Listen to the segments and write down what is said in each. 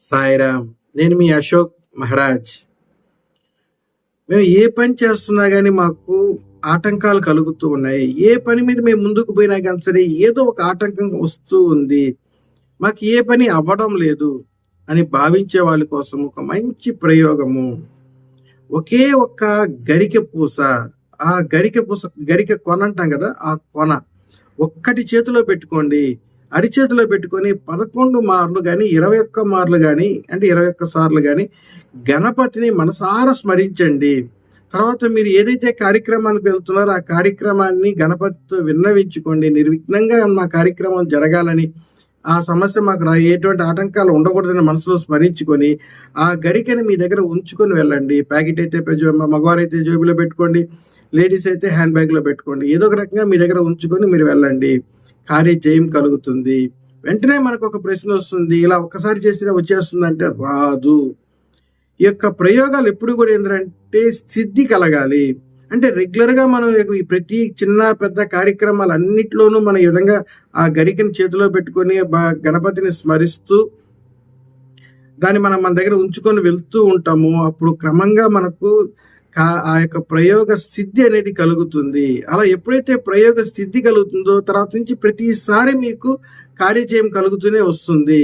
సాయిరామ్ నేను మీ అశోక్ మహారాజ్. మేము ఏ పని చేస్తున్నా కానీ మాకు ఆటంకాలు కలుగుతూ ఉన్నాయి. ఏ పని మీద మేము ముందుకు పోయినా కానీ సరే ఏదో ఒక ఆటంకం వస్తూ ఉంది. మాకు ఏ పని అవ్వడం లేదు అని భావించే వాళ్ళ కోసం ఒక మంచి ప్రయోగము. ఒకే ఒక్క గరిక పూస ఆ గరిక పూస గరిక కొన అంటాం కదా ఆ కొన. ఒక్కటి చేతిలో పెట్టుకోండి. అరిచేతిలో పెట్టుకొని పదకొండు మార్లు కానీ ఇరవై ఒక్క మార్లు కానీ అంటే ఇరవై ఒక్క సార్లు కానీ గణపతిని మనసారా స్మరించండి. తర్వాత మీరు ఏదైతే కార్యక్రమానికి వెళ్తున్నారో ఆ కార్యక్రమాన్ని గణపతితో విన్నవించుకోండి. నిర్విఘ్నంగా మా కార్యక్రమం జరగాలని ఆ సమస్య మాకు రా ఎటువంటి ఆటంకాలు ఉండకూడదని మనసులో స్మరించుకొని ఆ గరికని మీ దగ్గర ఉంచుకొని వెళ్ళండి. ప్యాకెట్ అయితే మగవారైతే జేబులో పెట్టుకోండి. లేడీస్ అయితే హ్యాండ్ బ్యాగ్లో పెట్టుకోండి. ఏదో ఒక రకంగా మీ దగ్గర ఉంచుకొని మీరు వెళ్ళండి. కార్యజయం కలుగుతుంది. వెంటనే మనకు ఒక ప్రశ్న వస్తుంది. ఇలా ఒక్కసారి చేసినా వచ్చేస్తుంది అంటే రాదు. ఈ యొక్క ప్రయోగాలు ఎప్పుడు కూడా ఏంటంటే సిద్ధి కలగాలి. అంటే రెగ్యులర్గా మనం ఈ ప్రతి చిన్న పెద్ద కార్యక్రమాలు అన్నిట్లోనూ మనం ఈ విధంగా ఆ గరికని చేతిలో పెట్టుకొని బా- గణపతిని స్మరిస్తూ దాన్ని మనం మన దగ్గర ఉంచుకొని వెళ్తూ ఉంటాము. అప్పుడు క్రమంగా మనకు ఆ యొక్క ప్రయోగ సిద్ధి అనేది కలుగుతుంది. అలా ఎప్పుడైతే ప్రయోగ సిద్ధి కలుగుతుందో తర్వాత నుంచి ప్రతిసారి మీకు కార్యజయం కలుగుతూనే వస్తుంది.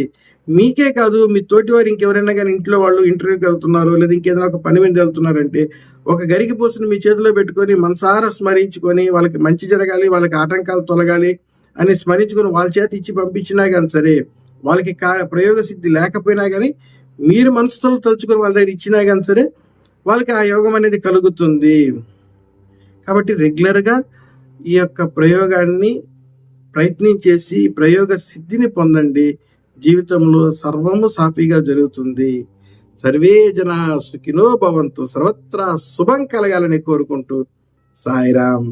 మీకే కాదు మీ తోటి వారు ఇంకెవరైనా కానీ ఇంట్లో వాళ్ళు ఇంటర్వ్యూకి వెళ్తున్నారు లేదా ఇంకేదైనా ఒక పని మీద వెళ్తున్నారంటే ఒక గరికి పోసుని మీ చేతిలో పెట్టుకొని మనసారా స్మరించుకొని వాళ్ళకి మంచి జరగాలి వాళ్ళకి ఆటంకాలు తొలగాలి అని స్మరించుకొని వాళ్ళ చేతి ఇచ్చి పంపించినా కానీ సరే వాళ్ళకి కా- ప్రయోగ సిద్ధి లేకపోయినా కానీ మీరు మనసుతో తలుచుకొని వాళ్ళ దగ్గర ఇచ్చినా కానీ సరే వాళ్ళకి ఆ యోగం అనేది కలుగుతుంది. కాబట్టి రెగ్యులర్గా ఈ యొక్క ప్రయోగాన్ని ప్రయత్నం చేసి ప్రయోగ సిద్ధిని పొందండి. జీవితంలో సర్వము సాఫీగా జరుగుతుంది. సర్వే జన సుఖినో భవంతు. సర్వత్రా శుభం కలగాలని కోరుకుంటూ సాయిరామ్.